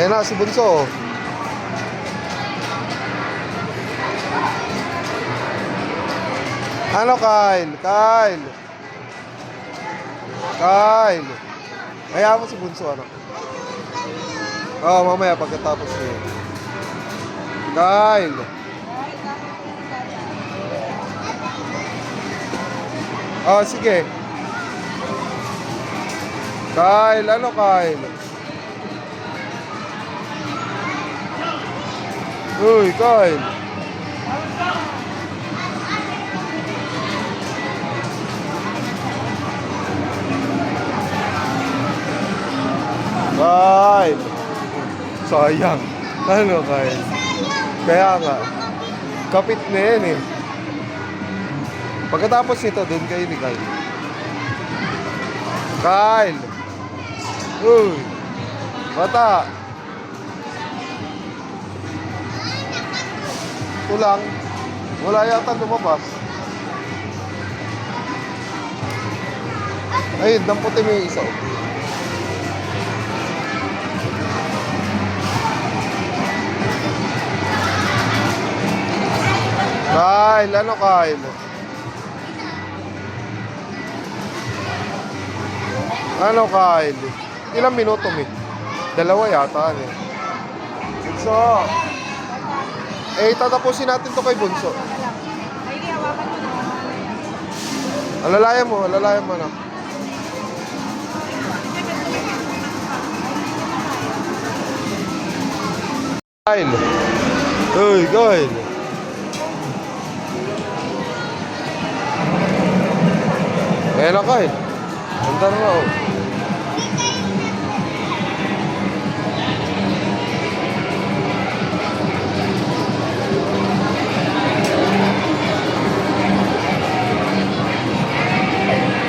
Ayan na, si Bunso. Ano, Kyle? Kyle? Kyle? Kaya mo si Bunso, ano? Oh, mamaya pagkatapos niya. Kyle? Oh, sige. Kyle, ano Kyle? Uy, Kyle. Kyle. Sayang. Ano, Kyle? Kaya nga. Kapit na yan eh. Pagkatapos nito, doon kayo ni Kyle. Kyle! Uy! Bata! Ito lang. Wala yata lumabas. Ayun, damputin mo yung isa. Kyle, ano Kyle? Ano Kyle? Ilang minuto mi? Dalawa yata eh. Bunso. Eh, tatapusin natin to kay Bunso. Na. Alalayan mo, alalayan mo na. Kyle. Uy, Kyle. Ayan na, Kyle. Andar na, oh.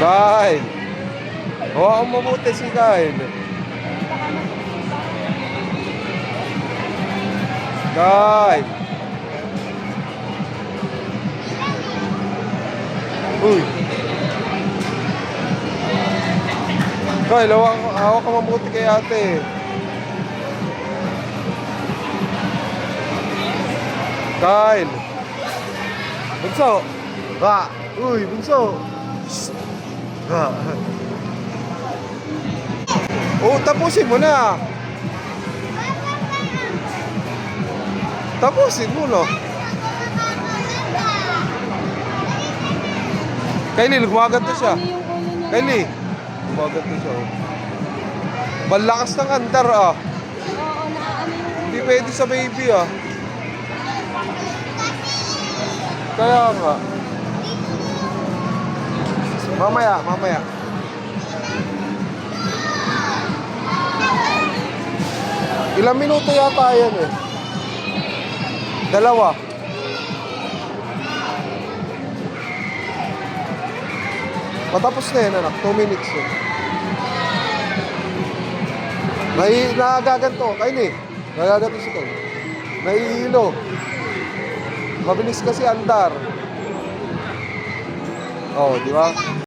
Kyle. Hawakan mo mabuti si Kyle. Kyle. Uy. Kyle, hawak, hawak ka mabuti kay ate. Kyle. Bunso. Ba. Uy, bunso. Shh. Ba. Oh, tapusin mo na. Tapusin mo, no? Kylie, lumagat to siya. Kylie, lumagat to siya, oh. Malakas ng andar, ah. Hindi pwede sa baby, ah. Kaya nga. Mamaya, mamaya. Ilang minuto yata yan eh. Dalawa. Matapos na yan, anak. 2 minutes yun. Nai, nagaganto. Kain eh. Nagaganto si Tol. Nahihilo. Mabilis kasi andar. Oh, di ba?